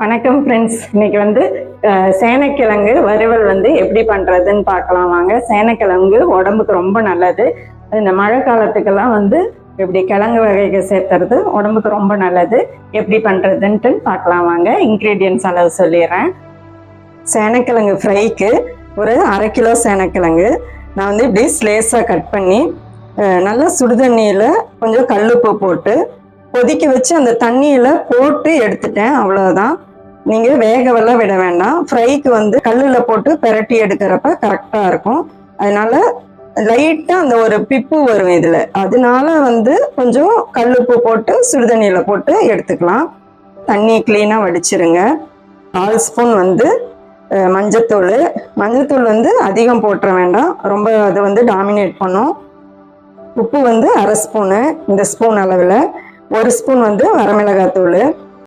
வணக்கம் ஃப்ரெண்ட்ஸ் இன்னைக்கு வந்து சேனைக்கிழங்கு வறுவல் வந்து எப்படி பண்ணுறதுன்னு பார்க்கலாம் வாங்க. சேனைக்கிழங்கு உடம்புக்கு ரொம்ப நல்லது. இந்த மழை காலத்துக்கெல்லாம் வந்து இப்படி கிழங்கு வகைகள் சேர்த்துறது உடம்புக்கு ரொம்ப நல்லது. எப்படி பண்ணுறதுன்ட்டு பார்க்கலாம் வாங்க. இன்க்ரீடியன்ஸ் அளவு சொல்லிடுறேன். சேனைக்கிழங்கு ஃப்ரைக்கு ஒரு அரை கிலோ சேனைக்கிழங்கு. நான் வந்து இப்படி ஸ்லேஸாக கட் பண்ணி நல்லா சுடுதண்ணியில் கொஞ்சம் கல்லுப்பு போட்டு கொதிக்க வச்சு அந்த தண்ணியில் போட்டு எடுத்துட்டேன் அவ்வளோதான் நீங்கள் வேகவெல்லாம் விட வேண்டாம். ஃப்ரைக்கு வந்து கல்லில் போட்டு பிரட்டி எடுக்கிறப்ப கரெக்டாக இருக்கும். அதனால லைட்டாக அந்த ஒரு பிப்பு வரும் இதில். அதனால வந்து கொஞ்சம் கல்லுப்பு போட்டு சுடுதண்ணியில் போட்டு எடுத்துக்கலாம். தண்ணி க்ளீனாக வடிச்சிருங்க. கால் ஸ்பூன் வந்து மஞ்சத்தூள். மஞ்சத்தூள் வந்து அதிகம் போட்டுற வேண்டாம். ரொம்ப அது வந்து டாமினேட் பண்ணும். உப்பு வந்து அரை ஸ்பூனு இந்த ஸ்பூன் அளவில். ஒரு ஸ்பூன் வந்து வரமிளகாத்தூள்